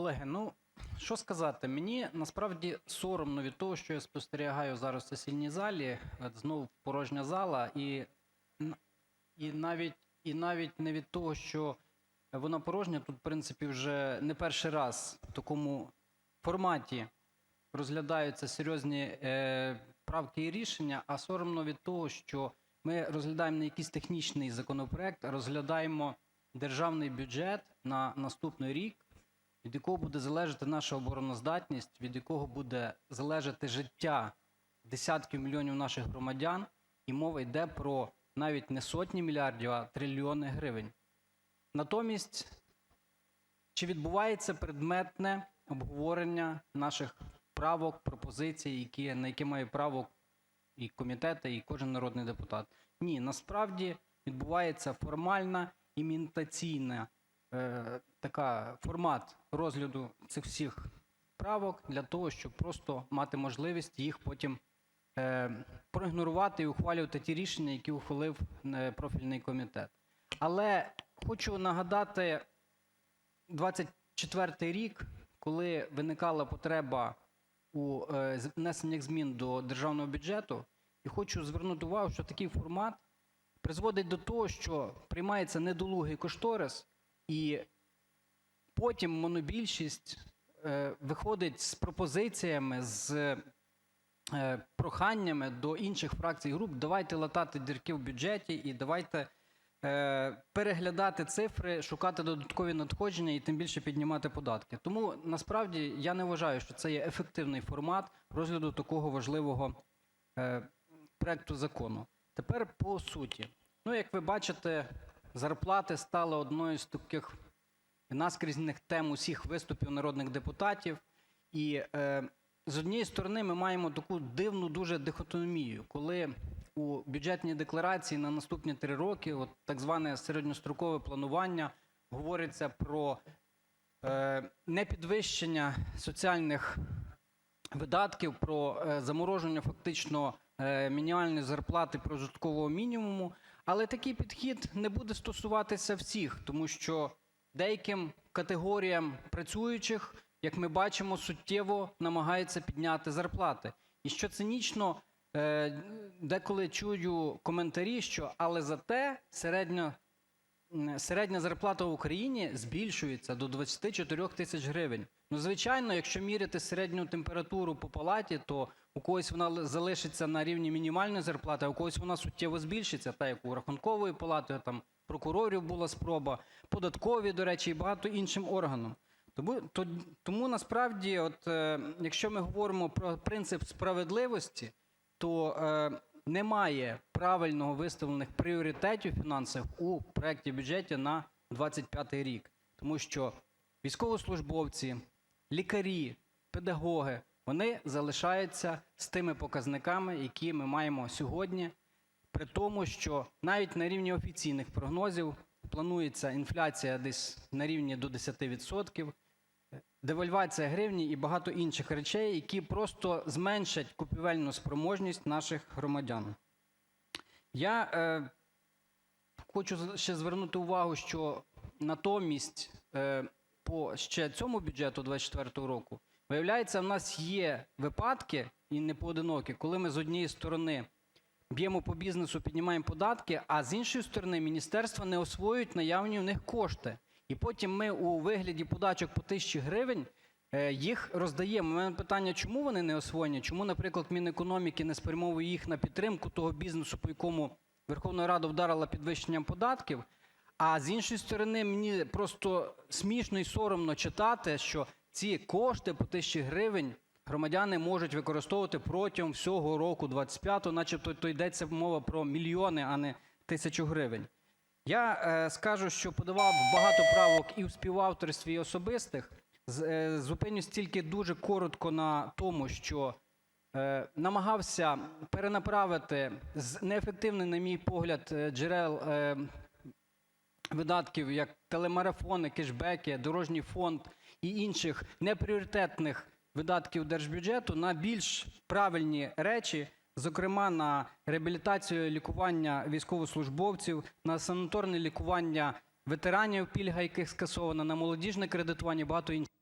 Колеги, ну що сказати, мені насправді соромно від того, що я спостерігаю зараз в сесійній залі. Знову порожня зала, і, і, навіть, і навіть не від того, що вона порожня, тут, в принципі, вже не перший раз в такому форматі розглядаються серйозні е, правки і рішення, а соромно від того, що ми розглядаємо не якийсь технічний законопроект, а розглядаємо державний бюджет на наступний рік, від якого буде залежати наша обороноздатність, від якого буде залежати життя десятків мільйонів наших громадян, і мова йде про навіть не сотні мільярдів, а трильйони гривень. Натомість, чи відбувається предметне обговорення наших правок, пропозицій, які, на які має право і комітети, і кожен народний депутат? Ні, насправді відбувається формальна імітаційна е, така формат розгляду цих всіх правок для того, щоб просто мати можливість їх потім е, проігнорувати і ухвалювати ті рішення, які ухвалив е, профільний комітет. Але хочу нагадати 24-й рік, коли виникала потреба у е, внесеннях змін до державного бюджету, і хочу звернути увагу, що такий формат призводить до того, що приймається недолугий кошторис, і потім монобільшість е, виходить з пропозиціями, з е, проханнями до інших фракцій груп: давайте латати дірки в бюджеті і давайте е, переглядати цифри, шукати додаткові надходження і тим більше піднімати податки. Тому насправді я не вважаю, що це є ефективний формат розгляду такого важливого проекту закону. Тепер по суті. Ну, як ви бачите, зарплати стали одною з таких наскрізних тем усіх виступів народних депутатів. І е, з однієї сторони ми маємо таку дивну дуже дихотомію, коли у бюджетній декларації на наступні три роки, от так зване середньострокове планування, говориться про е, непідвищення соціальних видатків, про е, замороження фактично е, мінімальної зарплати прожиткового мінімуму. Але такий підхід не буде стосуватися всіх, тому що деяким категоріям працюючих, як ми бачимо, суттєво намагаються підняти зарплати. І що цинічно, е, деколи чую коментарі, що але зате середньо м, середня зарплата в Україні збільшується до 24 тисяч гривень. Ну, звичайно, якщо міряти середню температуру по палаті, то у когось вона залишиться на рівні мінімальної зарплати, а у когось вона суттєво збільшиться, так як у Рахункової палати, там прокурорів була спроба, податкові, до речі, і багато іншим органам. Тому, то, тому насправді, от, е, якщо ми говоримо про принцип справедливості, то е, немає правильно виставлених пріоритетів фінансових у проекті бюджету на 25 рік. Тому що військовослужбовці, лікарі, педагоги, вони залишаються з тими показниками, які ми маємо сьогодні, при тому, що навіть на рівні офіційних прогнозів планується інфляція десь на рівні до 10%, девальвація гривні і багато інших речей, які просто зменшать купівельну спроможність наших громадян. Я е, хочу ще звернути увагу, що натомість е, по ще цьому бюджету 24 року, виявляється, в нас є випадки, і не поодинокі, коли ми з однієї сторони б'ємо по бізнесу, піднімаємо податки, а з іншої сторони міністерства не освоюють наявні в них кошти. І потім ми у вигляді подачок по тисячі гривень е, їх роздаємо. У мене питання, чому вони не освоєні? Чому, наприклад, Мінекономіки не спрямовує їх на підтримку того бізнесу, по якому Верховна Рада вдарила підвищенням податків? А з іншої сторони, мені просто смішно і соромно читати, що ці кошти по тисячі гривень громадяни можуть використовувати протягом всього року 25-го, начебто то йдеться мова про мільйони, а не тисячу гривень. Я е, скажу, що подавав багато правок і в співавторстві, і особистих. Е, Зупинюсь тільки дуже коротко на тому, що е, намагався перенаправити з неефективних, на мій погляд, джерел видатків, як телемарафони, кешбеки, дорожній фонд і інших непріоритетних видатків держбюджету на більш правильні речі, зокрема на реабілітацію, лікування військовослужбовців, на санаторне лікування ветеранів, пільга яких скасована, на молодіжне кредитування, багато інших.